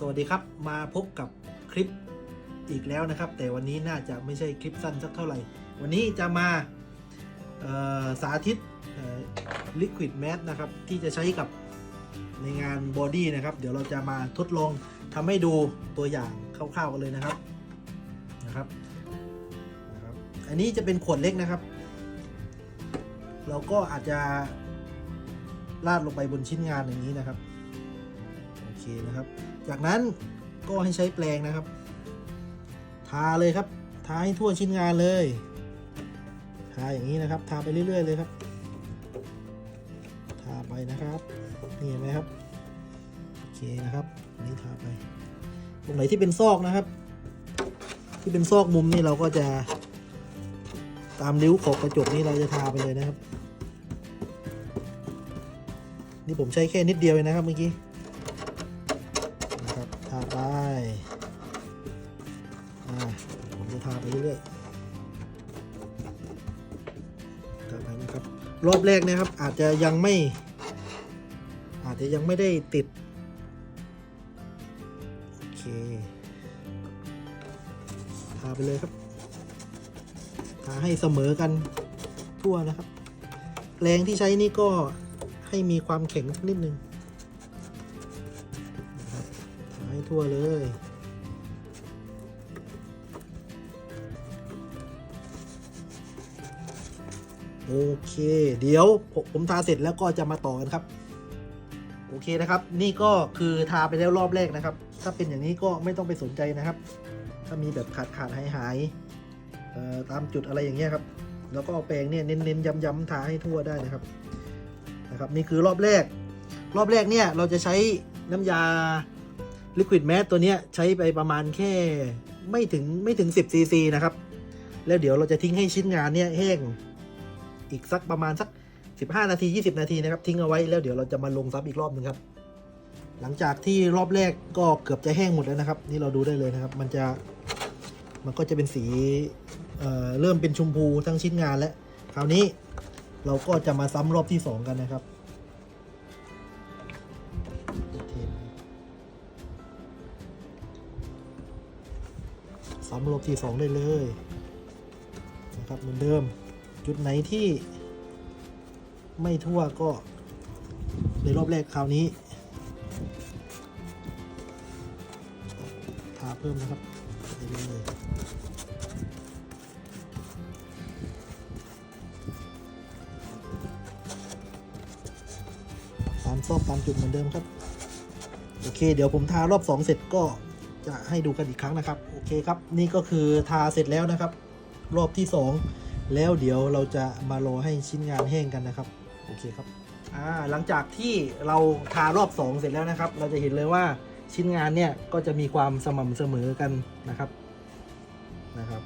สวัสดีครับมาพบกับคลิปอีกแล้วนะครับ แต่วันนี้น่าจะไม่ใช่คลิปสั้นสักเท่าไหร่ วันนี้จะมาสาธิตลิควิดแมสนะครับ ที่จะใช้กับในงานบอดี้นะครับ เดี๋ยวเราจะมาทดลองทำให้ดูตัวอย่างคร่าวๆกันเลยนะครับนะครับนะครับ อันนี้จะเป็นขวดเล็กนะครับ เราก็อาจจะลาดลงไปบนชิ้นงานอย่างนี้นะครับ โอเคนะครับ จากนั้นก็ให้ใช้แปรงนะครับ ทาเลยครับ ทาให้ทั่วชิ้นงานเลย ทาอย่างนี้นะครับ ทาไปเรื่อย ๆ เลยครับ ทาไปนะครับ นี่เห็นไหมครับ โอเคนะครับนนี้ทาไป ตรงไหนที่เป็นซอกนะครับ ที่เป็นซอกมุมนี่เราก็จะ ตามริ้วขอบกระจกนี่เราจะทาไปเลยนะครับ นี่ผมใช้แค่นิดเดียวเองนะครับเมื่อกี้ ผมจะทาไปเรื่อยๆทาไปนะครับ รอบแรกนะครับ อาจจะยังไม่ อาจจะยังไม่ได้ติด โอเค ทาไปเลยครับ ทาให้เสมอกันทั่วนะครับ แรงที่ใช้นี่ก็ให้มีความแข็งสักนิดนึงทาให้ทั่วเลย โอเค เดี๋ยวผมผมทาเสร็จแล้วก็จะมาต่อกันครับ โอเคนะครับ นี่ก็คือทาไปแล้วรอบแรกนะครับ ถ้าเป็นอย่างนี้ก็ไม่ต้องไปสนใจนะครับ ถ้ามีแบบขาดขาดหายหายตามจุดอะไรอย่างเงี้ยครับ แล้วก็เอาแปรงเนี่ยเน้นๆย้ำๆทาให้ทั่วได้นะครับนะครับนี่คือรอบแรก รอบแรกเนี่ยเราจะใช้น้ำยา Liquid Matte ตัวเนี้ยใช้ไปประมาณแค่ไม่ถึงไม่ถึง 10ซีซีนะครับ แล้วเดี๋ยวเราจะทิ้งให้ชิ้นงานเนี่ยแห้ง อีกสักประมาณสัก 15 นาที 20 นาทีนะครับทิ้งเอาไว้แล้วเดี๋ยวเราจะมาลงซับอีกรอบหนึงครับ หลังจากที่รอบแรกก็เกือบจะแห้งหมดแล้วนะครับ นี่เราดูได้เลยนะครับ มันจะมันก็จะเป็นสีเเริ่มเป็นชมพูทั้งชิ้นงานแล้ว คราวนี้เราก็จะมาซ้ำรอบที่ 2 กันนะครับซ้ำรอบที่สองได้เลยนะครับเหมือนเดิม จุดไหนที่ไม่ทั่วก็ในรอบแรกคราวนี้ทาเพิ่มนะครับไปเลยตามซอกตามจุดเหมือนเดิมครับ โอเค เดี๋ยวผมทารอบ 2 เสร็จก็จะให้ดูกันอีกครั้งนะครับ โอเคครับ นี่ก็คือทาเสร็จแล้วนะครับ รอบที่ 2 แล้วเดี๋ยวเราจะมารอให้ชิ้นงานแห้งกันนะครับ โอเคครับอ่าหลังจากที่เราทารอบ 2 เสร็จแล้วนะครับ เราจะเห็นเลยว่าชิ้นงานเนี่ยก็จะมีความสม่ำเสมอกันนะครับนะครับ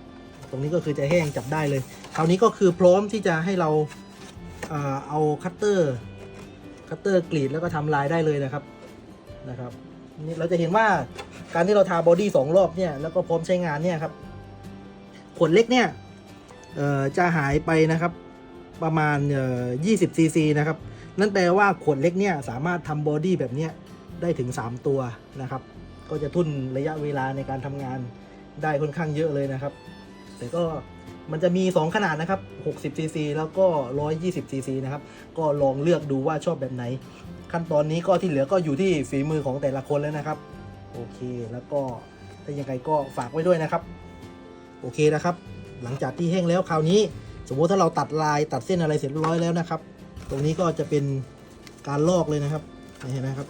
ตรงนี้ก็คือจะแห้งจับได้เลย คราวนี้ก็คือพร้อมที่จะให้เราอ่าเอาคัตเตอร์คัตเตอร์กรีดแล้วก็ทำลายได้เลยนะครับนะครับนี่เราจะเห็นว่าการที่เราทาบอดี้สองรอบเนี่ยแล้วก็พร้อมใช้งานเนี่ยครับขวดเล็กเนี่ย จะหายไปนะครับประมาณเอ่อ20ซีซีนะครับ นั่นแปลว่าขวดเล็กเนี่ยสามารถทำบอดี้แบบเนี้ยได้ถึง 3 ตัวนะครับ ก็จะทุ่นระยะเวลาในการทำงานได้ค่อนข้างเยอะเลยนะครับ แต่ก็มันจะมี 2 ขนาดนะครับ 60 ซีซี แล้วก็ 120 ซีซีนะครับ ก็ลองเลือกดูว่าชอบแบบไหน ขั้นตอนนี้ก็ที่เหลือก็อยู่ที่ฝีมือของแต่ละคนแล้วนะครับ โอเค แล้วก็ถ้ายังไงก็ฝากไว้ด้วยนะครับ โอเคนะครับ หลังจากที่แห้งแล้วคราวนี้ สมมติถ้าเราตัดลายตัดเส้นอะไรเสร็จเรียบร้อยแล้วนะครับ ตรงนี้ก็จะเป็นการลอกเลยนะครับเห็นไหมครับ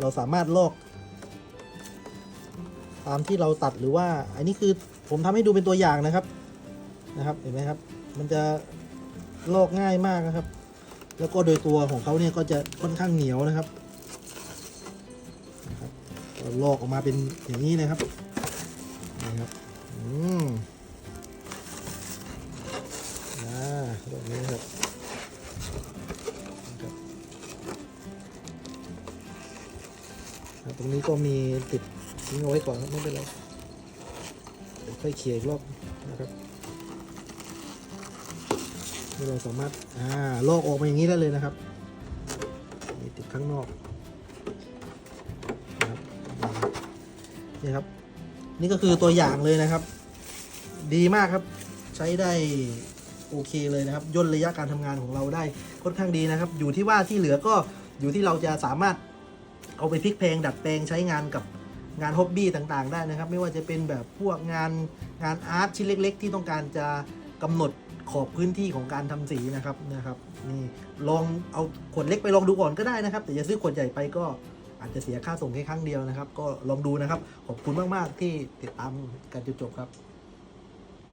เราสามารถลอก ตามที่เราตัดหรือว่า อันนี้คือผมทำให้ดูเป็นตัวอย่างนะครับนะครับ เห็นไหมครับ มันจะลอกง่ายมากนะครับ แล้วก็โดยตัวของเขาเนี่ยก็จะค่อนข้างเหนียวนะครับลอกออกมาเป็นอย่างนี้นะครับ ตรงนี้ก็มีติดทิ้งเอาไว้ก่อนครับไม่เป็นไรเดี๋ยวค่อยเขี่ยอีกรอบนะครับเราสามารถอ่าลอกออกมาอย่างนี้ได้เลยนะครับนี่ติดข้างนอกนะครับนี่ครับ นี่ก็คือตัวอย่างเลยนะครับ ดีมากครับ ใช้ได้โอเคเลยนะครับย่นระยะการทำงานของเราได้ค่อนข้างดีนะครับ อยู่ที่ว่าที่เหลือก็อยู่ที่เราจะสามารถ เอาไปพลิกเพลงดัดแปลงใช้งานกับงานฮ็อบบี้ต่างๆ ได้นะครับ ไม่ว่าจะเป็นแบบพวกงานงานอาร์ตชิ้นเล็ก ๆ ที่ต้องการจะกำหนดขอบพื้นที่ของการทำสีนะครับนะครับนี่ลองเอาขวดเล็กไปลองดูก่อนก็ได้นะครับ แต่อย่าซื้อขวดใหญ่ไปก็อาจจะเสียค่าส่งแค่ครั้งเดียวนะครับ ก็ลองดูนะครับ ขอบคุณมาก ๆ ที่ติดตามการจนจบครับ